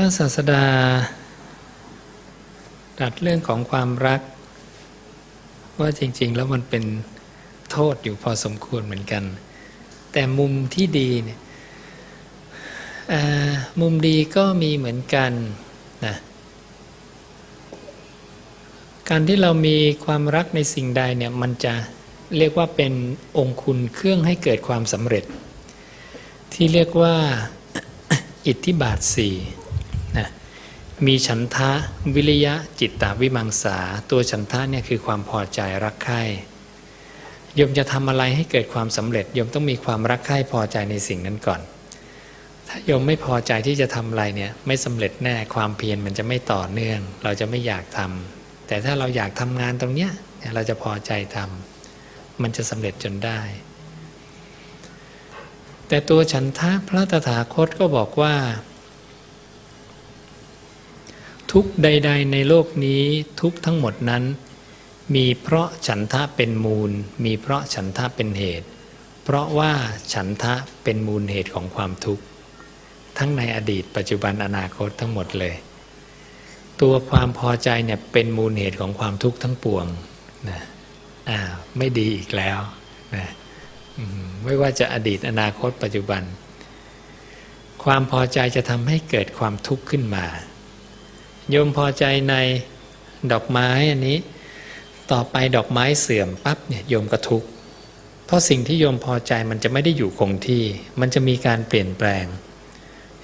ระศาสดาตรัสเรื่องของความรัก ว่าจริง ๆ แล้วมันเป็นโทษอยู่พอสมควรเหมือนกัน แต่มุมที่ดีเนี่ยมุมดีก็มีเหมือนกันนะการที่เรามีความรักในสิ่งใดเนี่ยมันจะเรียกว่าเป็นองคุณเครื่องให้เกิดความสำเร็จ ที่เรียกว่าอิทธิบาทสี่ มีฉันทะวิริยะจิตตวิมังสา ตัวฉันทะเนี่ยคือความพอใจรักใคร่โยมจะทำอะไรให้เกิดความสำเร็จโยมต้องมีความรักใคร่พอใจในสิ่งนั้นก่อน ถ้าโยมไม่พอใจที่จะทำอะไรเนี่ยไม่สำเร็จแน่ความเพียรมันจะไม่ต่อเนื่อง เราจะไม่อยากทำแต่ถ้าเราอยากทำงานตรงเนี้ยเราจะพอใจทำมันจะสำเร็จจนได้ แต่ตัวฉันทะพระตถาคตก็บอกว่า ทุกใด ๆ ในโลกนี้ทุกทั้งหมดนั้น มีเพราะฉันทะเป็นมูล มีเพราะฉันทะเป็นเหตุ เพราะว่าฉันทะเป็นมูลเหตุของความทุกข์ ทั้งในอดีตปัจจุบันอนาคตทั้งหมดเลย ตัวความพอใจเนี่ยเป็นมูลเหตุของความทุกข์ทั้งปวงนะอ่าไม่ดีอีกแล้วนะไม่ว่าจะอดีตอนาคตปัจจุบัน ความพอใจจะทำให้เกิดความทุกข์ขึ้นมา โยมพอใจในดอกไม้อันนี้ ต่อไปดอกไม้เสื่อมปั๊บเนี่ยโยมก็ทุกข์เพราะสิ่งที่โยมพอใจมันจะไม่ได้อยู่คงที่ มันจะมีการเปลี่ยนแปลง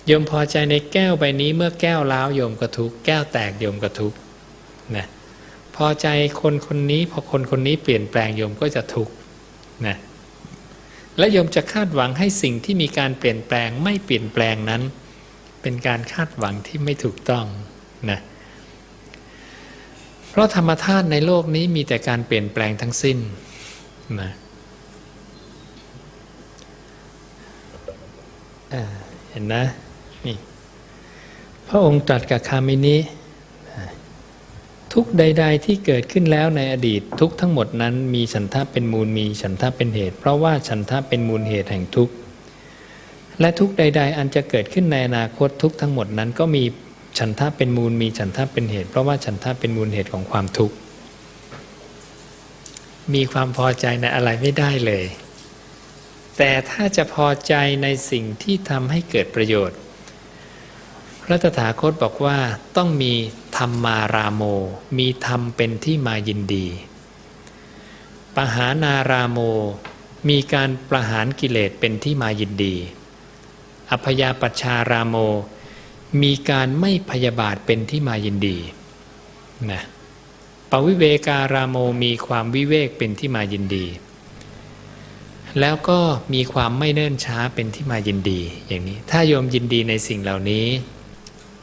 โยมพอใจในแก้วใบนี้เมื่อแก้วล้าวโยมก็ทุกข์แก้วแตกโยมก็ทุกข์นะพอใจคนคนนี้พอคนคนนี้เปลี่ยนแปลงโยมก็จะทุกข์นะและโยมจะคาดหวังให้สิ่งที่มีการเปลี่ยนแปลงไม่เปลี่ยนแปลงนั้น เป็นการคาดหวังที่ไม่ถูกต้อง นะเพราะธรรมธาตุในโลกนี้มีแต่การเปลี่ยนแปลงทั้งสิ้นนะเห็นนะนี่พระองค์ตรัสกับคามินิทุกใด ๆ ที่เกิดขึ้นแล้วในอดีตทุกทั้งหมดนั้นมีฉันทะเป็นมูลมีฉันทะเป็นเหตุ เพราะว่าฉันทะเป็นมูลเหตุแห่งทุกข์และทุกใด ๆ อันจะเกิดขึ้นในอนาคตทุกทั้งหมดนั้นก็มี ฉันทะเป็นมูลมีฉันทะเป็นเหตุ เพราะว่าฉันทะเป็นมูลเหตุของความทุกข์มีความพอใจในอะไรไม่ได้เลย แต่ถ้าจะพอใจในสิ่งที่ทำให้เกิดประโยชน์ พระตถาคตบอกว่าต้องมีธรรมารามโม มีธรรมเป็นที่มายินดี ปหานารามโม มีการประหารกิเลสเป็นที่มายินดีอพยาปัชชารามโม มีการไม่พยาบาทเป็นที่มายินดีนะปวิเวการามโมมีความวิเวกเป็นที่มายินดี แล้วก็มีความไม่เนิ่นช้าเป็นที่มายินดีอย่างนี้ ถ้าโยมยินดีในสิ่งเหล่านี้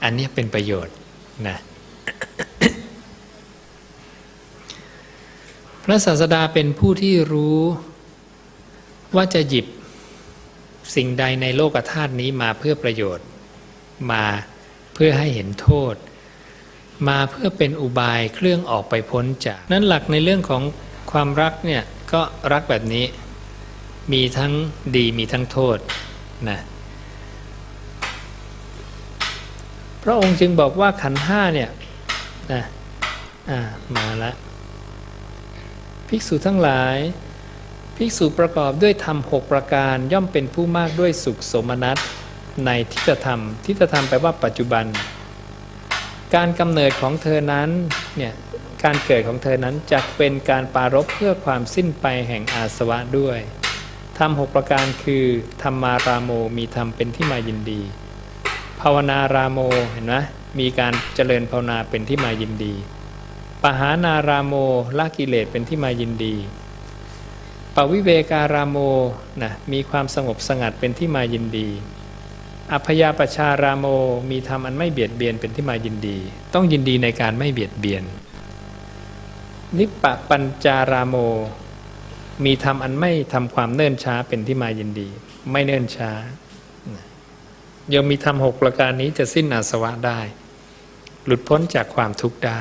อันนี้เป็นประโยชน์นะพระศาสดาเป็นผู้ที่รู้ว่าจะหยิบสิ่งใดในโลกธาตุนี้มาเพื่อประโยชน์ มาเพื่อให้เห็นโทษ มาเพื่อเป็นอุบายเครื่องออกไปพ้นจาก นั้นหลักในเรื่องของความรักเนี่ยก็รักแบบนี้ มีทั้งดีมีทั้งโทษนะพระองค์จึงบอกว่าขันห้าเนี่ยนะอ่ามาละภิกษุทั้งหลาย ภิกษุประกอบด้วยธรรมหกประการย่อมเป็นผู้มากด้วยสุขสมนัต ในทิฏฐธรรม ทิฏฐธรรมแปลว่าปัจจุบัน การกำเนิดของเธอนั้นเนี่ยการเกิดของเธอนั้นจะเป็นการปารบเพื่อความสิ้นไปแห่งอาสวะด้วยธรรมหกประการคือธรรมารามโมมีธรรมเป็นที่มายินดี ภาวนารามโมเห็นไหมมีการเจริญภาวนาเป็นที่มายินดี ปหานารามโมละกิเลสเป็นที่มายินดีปวิเวการามโมนะมีความสงบสงัดเป็นที่มายินดี อัพยาปชารามโมมีธรรมอันไม่เบียดเบียนเป็นที่มายินดี ต้องยินดีในการไม่เบียดเบียน นิปปปัญจารามโม มีธรรมอันไม่ทำความเนิ่นช้าเป็นที่มายินดี ไม่เนิ่นช้ายังมีธรรมหกประการนี้จะสิ้นอาสวะได้ หลุดพ้นจากความทุกข์ได้